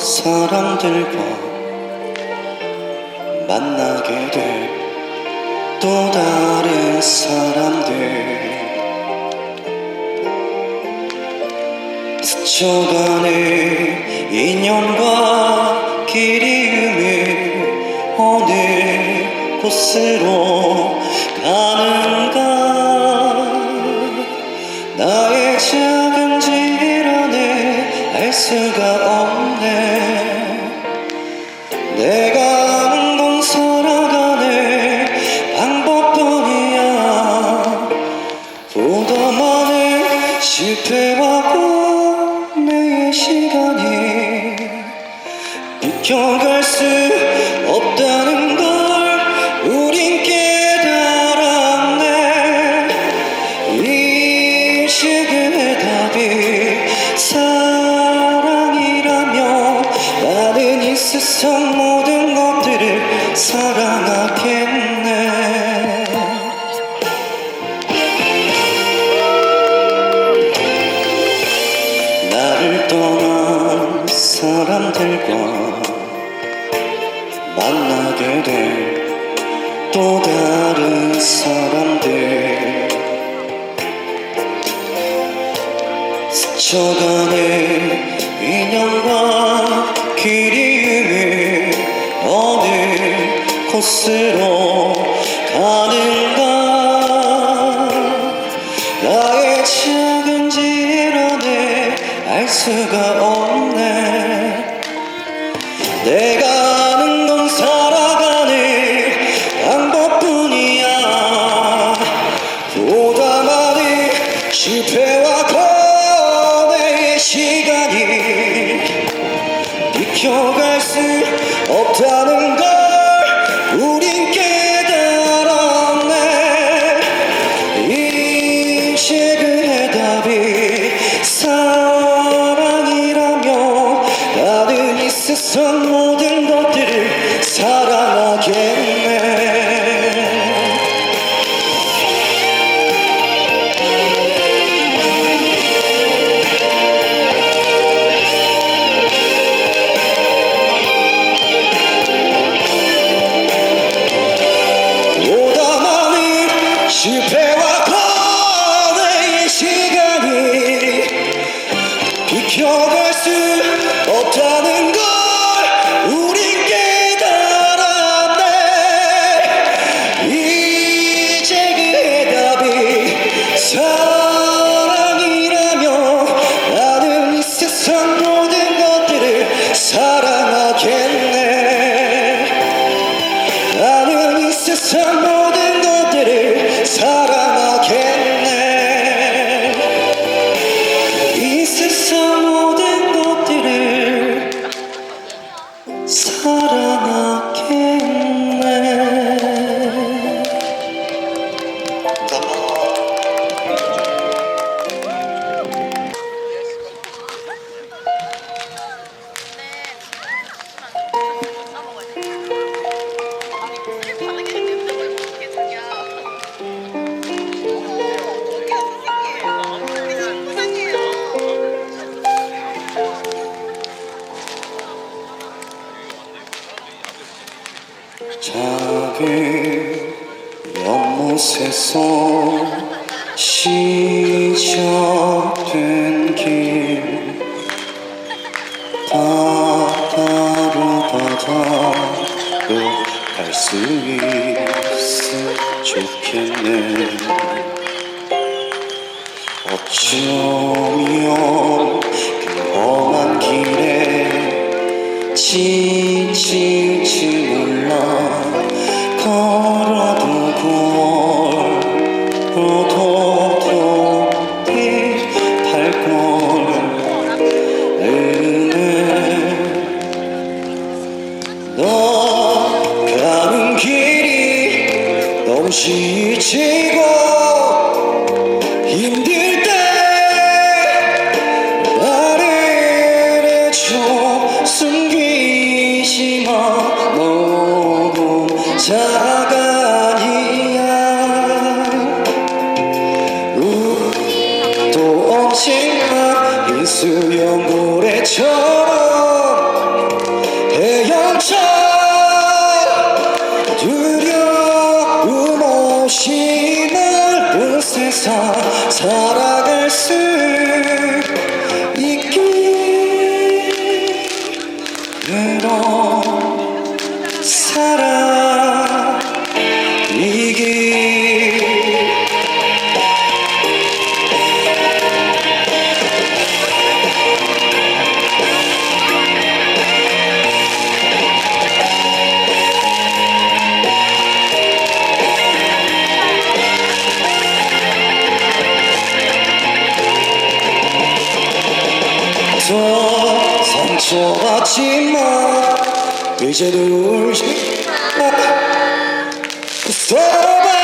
사람들과 만나게 될 또 다른 사람들. 스쳐가는 인연과 길이 음을 어느 곳으로 가는가? 나의 알 수가 없네 들과 만나게 될또 다른 사람들. 스쳐가는 인연과 길이음을 어느 곳으로 가는가? 나의 작은 질환을 알 수가 없네 세상 모든 것들을 사랑 세상 모든 것들을 사랑 서 시작된 길 바다로 바다로 갈 수 있으면 좋겠네. 어쩌면 그 험한 길에 지칠 해처럼 해양차 두려움 없이 넓은 세상 살아갈 수 있기를 gece de yormuş Sabah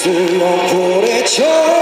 슬렁 고래처럼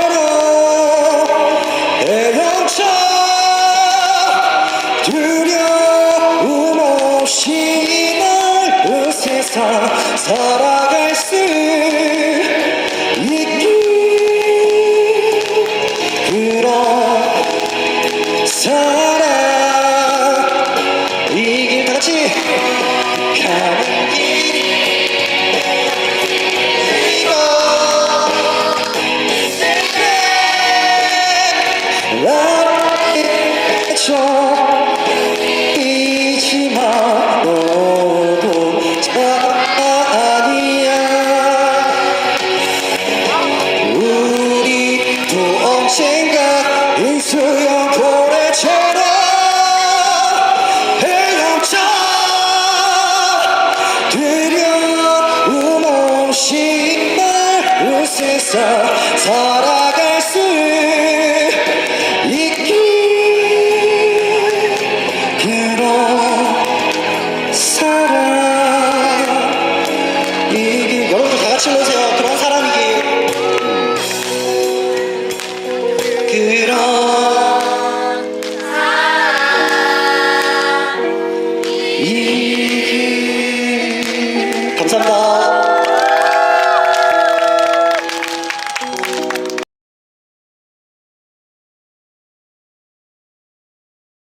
언젠가 인수여